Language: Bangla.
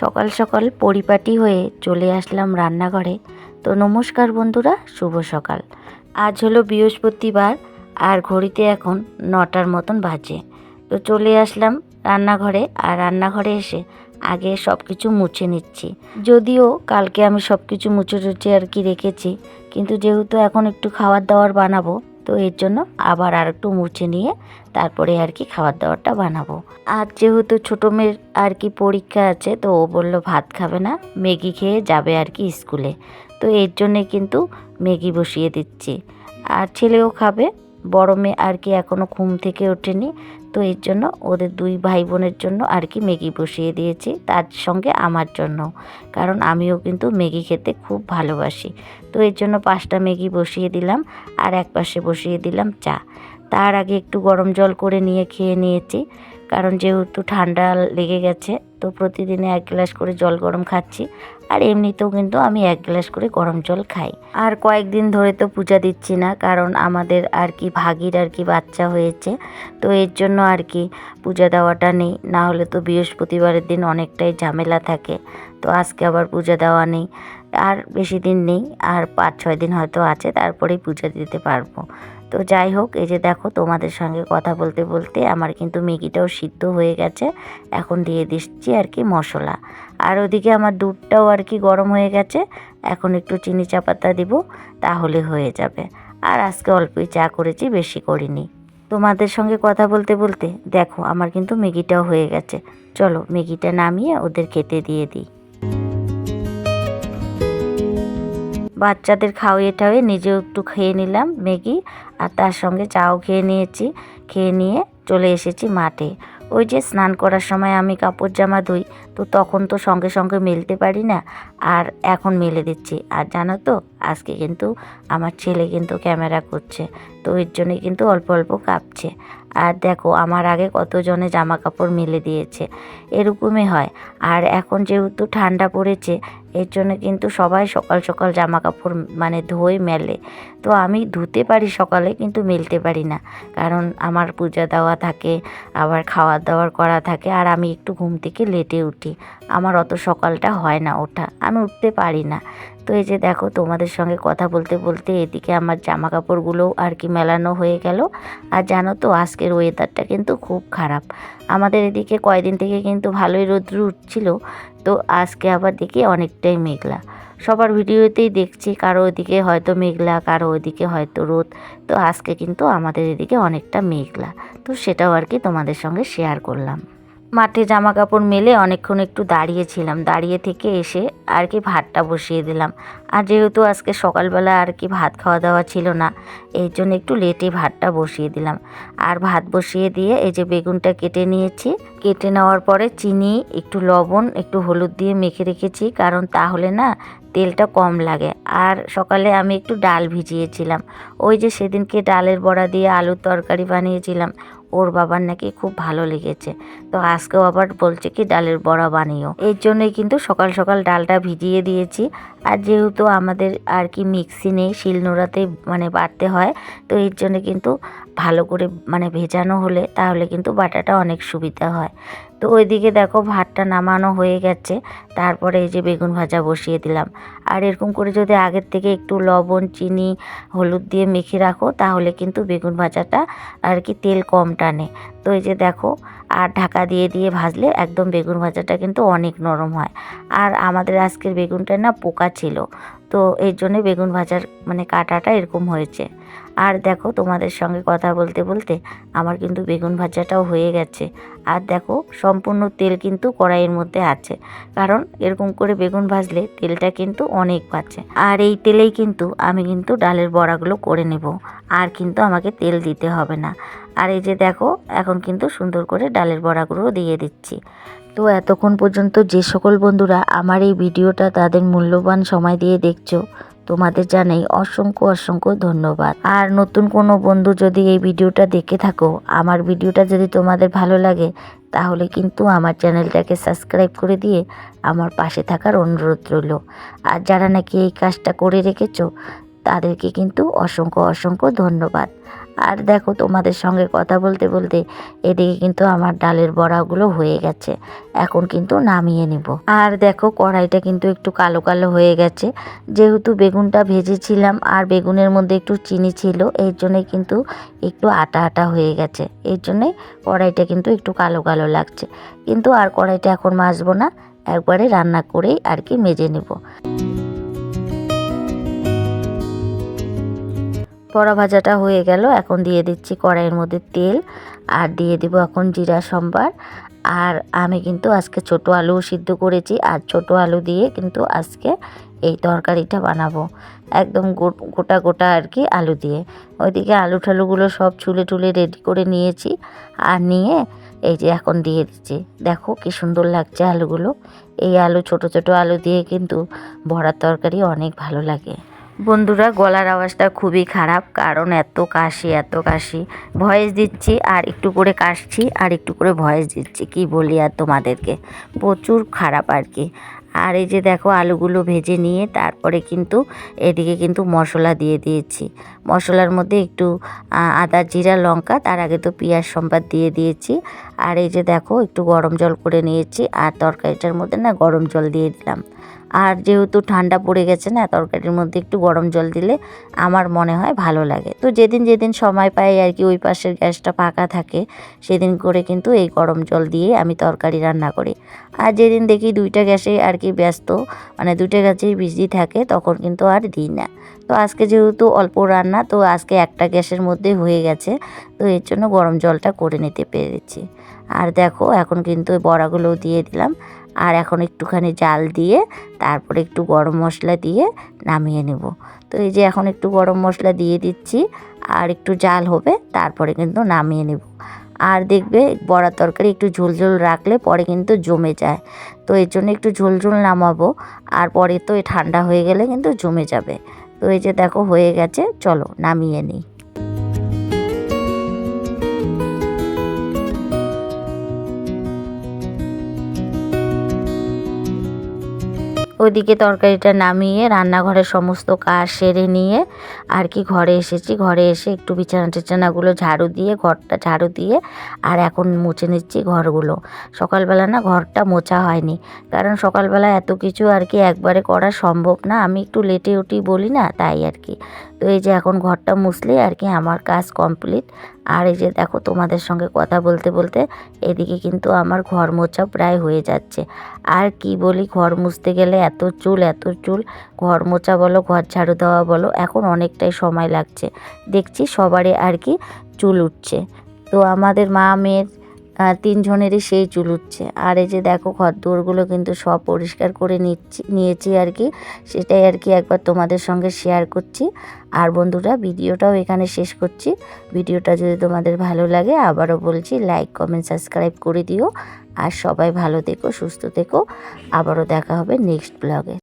সকাল সকাল পরিপাটি হয়ে চলে আসলাম রান্নাঘরে। তো নমস্কার বন্ধুরা, শুভ সকাল। আজ হলো বৃহস্পতিবার আর ঘড়িতে এখন নটার মতন বাজে। তো চলে আসলাম রান্নাঘরে আর রান্নাঘরে এসে আগে সব কিছু মুছে নিচ্ছি। যদিও কালকে আমি সব কিছু মুছে টুছে আর কি রেখেছি, কিন্তু যেহেতু এখন একটু খাবার দাবার বানাবো তো এর জন্য আবার আর একটু মুছে নিয়ে তারপরে আর কি খাবার দাবারটা বানাবো। আর যেহেতু ছোটো মেয়ের আর কি পরীক্ষা আছে, তো ও বলল ভাত খাবে না, ম্যাগি খেয়ে যাবে আর কি স্কুলে। তো এর জন্যে কিন্তু ম্যাগি বসিয়ে দিচ্ছি। আর ছেলেও খাবে, বড় মেয়ে আর কি এখনও ঘুম থেকে ওঠেনি তো এর জন্য ওদের দুই ভাই বোনের জন্য আর কি ম্যাগি বসিয়ে দিয়েছি তার সঙ্গে আমার জন্য। কারণ আমিও কিন্তু ম্যাগি খেতে খুব ভালোবাসি। তো এর জন্য পাঁচটা ম্যাগি বসিয়ে দিলাম আর এক পাশে বসিয়ে দিলাম চা। তার আগে একটু গরম জল করে নিয়ে খেয়ে নিয়েছি। কারণ যেহেতু ঠান্ডা লেগে গেছে, তো প্রতিদিনে এক গ্লাস করে জল গরম খাচ্ছি। আর এমনিতেও কিন্তু আমি এক গ্লাস করে গরম জল খাই। আর কয়েকদিন ধরে তো পূজা দিচ্ছি না, কারণ আমাদের আর কি ভাগির আর কি বাচ্চা হয়েছে। তো এর জন্য আর কি পূজা দেওয়াটা নেই, না হলে তো বৃহস্পতিবারের দিন অনেকটাই ঝামেলা থাকে। তো আজকে আবার পূজা দেওয়া নেই, আর বেশি দিন নেই, আর পাঁচ ছয় দিন হয়তো আছে, তারপরেই পূজা দিতে পারব। তো যাই হোক, এই যে দেখো তোমাদের সঙ্গে কথা বলতে বলতে আমার কিন্তু ম্যাগিটাও সিদ্ধ হয়ে গেছে, এখন দিয়ে দিচ্ছি আর কি মশলা। আর ওদিকে আমার দুধটাও আর কি গরম হয়ে গেছে, এখন একটু চিনি চাপাতা দিব, তাহলে হয়ে যাবে। আর আজকে অল্পই চা করেছি, বেশি করিনি। তোমাদের সঙ্গে কথা বলতে বলতে, দেখো আমার কিন্তু ম্যাগিটাও হয়ে গেছে। চলো ম্যাগিটা নামিয়ে ওদের খেতে দিয়ে দিই। বাচ্চাদের খাওয়িয়ে টাওয়ে নিজেও একটু খেয়ে নিলাম ম্যাগি, আর তার সঙ্গে চাও খেয়ে নিয়েছি, খেয়ে নিয়ে চলে এসেছি মাঠে। ওই যে স্নান করার সময় আমি কাপড় জামা ধুই, তো তখন তো সঙ্গে সঙ্গে মেলতে পারি না। আর এখন মেলে দিচ্ছি। আর জানো তো, আজকে কিন্তু আমার ছেলে কিন্তু ক্যামেরা করছে, তো এর জন্যে কিন্তু অল্প অল্প কাঁপছে। আর দেখো, আমার আগে কতজনে জামা কাপড় মেলে দিয়েছে, এরকমই হয়। আর এখন যেহেতু ঠান্ডা পড়েছে, এর জন্য কিন্তু সবাই সকাল সকাল জামা কাপড় মানে ধোয় মেলে। তো আমি ধুতে পারি সকালে, কিন্তু মেলতে পারি না। কারণ আমার পূজা দেওয়া থাকে, আবার খাওয়ার দাওয়ার করা থাকে, আর আমি একটু ঘুম থেকে লেটে উঠি। আমার অত সকালটা হয় না ওঠা। আমি উঠতে পারি না। তো এই যে দেখো, তোমাদের সঙ্গে কথা বলতে বলতে এদিকে আমার জামা কাপড়গুলোও আর কি মেলানো হয়ে গেল। আর জানো তো, আজকের ওয়েদারটা কিন্তু খুব খারাপ। আমাদের এদিকে কয়দিন থেকে কিন্তু ভালোই রোদ্র উঠছিল। তো আজকে আবার দেখি অনেকটাই মেঘলা। সবার ভিডিওতেই দেখছি, কারও ওদিকে হয়তো মেঘলা, কারও ওদিকে হয়তো রোদ। তো আজকে কিন্তু আমাদের এদিকে অনেকটা মেঘলা। তো সেটাও আর কি তোমাদের সঙ্গে শেয়ার করলাম। মাঠে জামা কাপড় মেলে অনেকক্ষণ একটু দাঁড়িয়েছিলাম। দাঁড়িয়ে থেকে এসে আর কি ভাতটা বসিয়ে দিলাম। আর যেহেতু আজকে সকালবেলা আর কি ভাত খাওয়া দাওয়া ছিল না, এই জন্য একটু লেটে ভাতটা বসিয়ে দিলাম। আর ভাত বসিয়ে দিয়ে এই যে বেগুনটা কেটে নিয়েছি, কেটে নেওয়ার পরে চিনি, একটু লবণ, একটু হলুদ দিয়ে মেখে রেখেছি, কারণ তাহলে না তেলটা কম লাগে। আর সকালে আমি একটু ডাল ভিজিয়েছিলাম। ওই যে সেদিনকে ডালের বড়া দিয়ে আলুর তরকারি বানিয়েছিলাম ওর বাবার নাকি খুব ভালো লেগেছে। তো আজকেও আবার বলছে কি, ডালের বড়া বানিও। এর জন্যই কিন্তু সকাল সকাল ডালটা ভিজিয়ে দিয়েছি। আর যেহেতু আমাদের আর কি মিক্সি নেই, শিলনোড়াতে মানে বাটতে হয়, তো এর জন্য কিন্তু ভালো করে মানে ভেজানো হলে তাহলে কিন্তু বাটাটা অনেক সুবিধা হয়। তো ওইদিকে দেখো ভাতটা নামানো হয়ে গেছে, তারপরে এই যে বেগুন ভাজা বসিয়ে দিলাম। আর এরকম করে যদি আগের থেকে একটু লবণ, চিনি, হলুদ দিয়ে মেখে রাখো, তাহলে কিন্তু বেগুন ভাজাটা আর কি তেল কম টানে। তো এই যে দেখো, আর ঢাকা দিয়ে দিয়ে ভাজলে একদম বেগুন ভাজাটা কিন্তু অনেক নরম হয়। আর আমাদের আজকের বেগুনটা না পোকা ছিল, তো এর জন্যে বেগুন ভাজার মানে কাটাটা এরকম হয়েছে। আর দেখো তোমাদের সঙ্গে কথা বলতে বলতে আমার কিন্তু বেগুন ভাজাটাও হয়ে গেছে। আর দেখো সম্পূর্ণ তেল কিন্তু কড়াইয়ের মধ্যে আছে। কারণ এরকম করে বেগুন ভাজলে তেলটা কিন্তু অনেক বাঁচে আর এই তেলেই কিন্তু আমি কিন্তু ডালের বড়াগুলো করে নেব। আর কিন্তু আমাকে তেল দিতে হবে না। আর এই যে দেখো এখন কিন্তু সুন্দর করে ডালের বড়াগুলো দিয়ে দিচ্ছি। তো এতক্ষণ পর্যন্ত যে সকল বন্ধুরা আমার এই ভিডিওটা তাদের মূল্যবান সময় দিয়ে দেখছ তোমাদের জানাই অসংখ্য অসংখ্য ধন্যবাদ। আর নতুন কোনো বন্ধু যদি এই ভিডিওটা দেখে থাকো, আমার ভিডিওটা যদি তোমাদের ভালো লাগে, তাহলে কিন্তু আমার চ্যানেলটাকে সাবস্ক্রাইব করে দিয়ে আমার পাশে থাকার অনুরোধ রইল। আর যারা নাকি এই কাজটা করে রেখেছো, তাদেরকে কিন্তু অসংখ্য অসংখ্য ধন্যবাদ। আর দেখো তোমাদের সঙ্গে কথা বলতে বলতে এদিকে কিন্তু আমার ডালের বড়াগুলো হয়ে গেছে। এখন কিন্তু নামিয়ে নেব। আর দেখো কড়াইটা কিন্তু একটু কালো কালো হয়ে গেছে। যেহেতু বেগুনটা ভেজেছিলাম আর বেগুনের মধ্যে একটু চিনি ছিল, এর জন্যই কিন্তু একটু আটা আটা হয়ে গেছে। এর জন্যই কড়াইটা কিন্তু একটু কালো কালো লাগছে। কিন্তু আর কড়াইটা এখন মাজবো না, একবারে রান্না করেই আর কি মেজে নেব। বড়া ভাজাটা হয়ে গেল। এখন দিয়ে দিচ্ছি কড়াইয়ের মধ্যে তেল আর দিয়ে দিব এখন জিরা, সম্বার। আর আমি কিন্তু আজকে ছোট আলু সিদ্ধ করেছি আর ছোট আলু দিয়ে কিন্তু আজকে এই তরকারিটা বানাবো। একদম গোটা গোটা আর কি আলু দিয়ে। ওইদিকে আলু ঠালুগুলো সব ছুলে টুলে রেডি করে নিয়েছি আর নিয়ে এই যে এখন দিয়ে দিচ্ছি। দেখো কি সুন্দর লাগছে আলুগুলো। এই আলু, ছোট ছোট আলু দিয়ে কিন্তু ভরার তরকারি অনেক ভালো লাগে। বন্ধুরা, গলার আওয়াজটা খুবই খারাপ, কারণ এত কাশি এত কাশি। ভয়েস দিচ্ছি, আর একটু করে কাশছি, আর একটু করে ভয়েস দিচ্ছি, কি বলি আর তোমাদেরকে? প্রচুর খারাপ আর কি। আর এই যে দেখো, আলুগুলো ভেজে নিয়ে তারপরে কিন্তু এদিকে কিন্তু মশলা দিয়ে দিয়েছি। মশলার মধ্যে একটু আদা, জিরা, লঙ্কা, তার আগে তো পেঁয়াজ সম্বাদ দিয়ে দিয়েছি। আর এই যে দেখো, একটু গরম জল করে নিয়েছি, আর তরকারিটার মধ্যে না গরম জল দিয়ে দিলাম। আর যেহেতু ঠান্ডা পড়ে গেছে না, তরকারির মধ্যে একটু গরম জল দিলে আমার মনে হয় ভালো লাগে। তো যেদিন যেদিন সময় পাই আর কি, ওই পাশের গ্যাসটা ফাঁকা থাকে, সেদিন করে কিন্তু এই গরম জল দিয়ে আমি তরকারি রান্না করি। আর যেদিন দেখি দুইটা গ্যাসে আর কি ব্যস্ত মানে দুইটা গ্যাসেই বিজি থাকে, তখন কিন্তু আর দিই না। তো আজকে যেহেতু অল্প রান্না, তো আজকে একটা গ্যাসের মধ্যে হয়ে গেছে, তো এর জন্য গরম জলটা করে নিতে পেরেছি। আর দেখো, এখন কিন্তু বড়াগুলোও দিয়ে দিলাম। আর এখন একটুখানি জাল দিয়ে তারপরে একটু গরম মশলা দিয়ে নামিয়ে নেব। তো এই যে এখন একটু গরম মশলা দিয়ে দিচ্ছি আর একটু জাল হবে তারপরে কিন্তু নামিয়ে নেব। আর দেখবে বড়া তরকারি একটু ঝোল ঝোল রাখলে পরে কিন্তু জমে যায়। তো এর জন্য একটু ঝোল ঝোল নামাবো আর পরে তো ঠান্ডা হয়ে গেলে কিন্তু জমে যাবে। তো এই যে দেখো হয়ে গেছে, চলো নামিয়ে নিই। ওইদিকে তরকারিটা নামিয়ে রান্নাঘরের সমস্ত কাজ সেরে নিয়ে আর কি ঘরে এসেছি। ঘরে এসে একটু বিছানা টিছানাগুলো ঝাড়ু দিয়ে, ঘরটা ঝাড়ু দিয়ে আর এখন মুছে নিচ্ছি ঘরগুলো। সকালবেলা না ঘরটা মোছা হয়নি। কারণ সকালবেলা এত কিছু আর কি একবারে করা সম্ভব না। আমি একটু লেটে উঠি বলি না, তাই আর কি। তো এই যে এখন ঘরটা মুছলে আর কি আমার কাজ কমপ্লিট। আর এই যে দেখো তোমাদের সঙ্গে কথা বলতে বলতে এদিকে কিন্তু আমার ঘর মোছা প্রায় হয়ে যাচ্ছে। আর কি বলি, ঘর মুছতে গেলে এত চুল এত চুল। ঘর মোছা বলো, ঘর ঝাড়ু দেওয়া বলো, এখন অনেকটাই সময় লাগছে। দেখছি সবারই আর কি চুল উঠছে। তো আমাদের মা, মেয়ের তিনজনেরই সেই চুল উঠছে। আর এই যে দেখো ঘর দুয়ারগুলো কিন্তু সব পরিষ্কার করে নিচ্ছি, নিয়েছি আর কি। সেটাই আর কি একবার তোমাদের সঙ্গে শেয়ার করছি। আর বন্ধুরা, ভিডিওটাও এখানে শেষ করছি। ভিডিওটা যদি তোমাদের ভালো লাগে, আবারও বলছি লাইক কমেন্ট সাবস্ক্রাইব করে দিও। আর সবাই ভালো থেকো, সুস্থ থেকো। আবারও দেখা হবে নেক্সট ব্লগে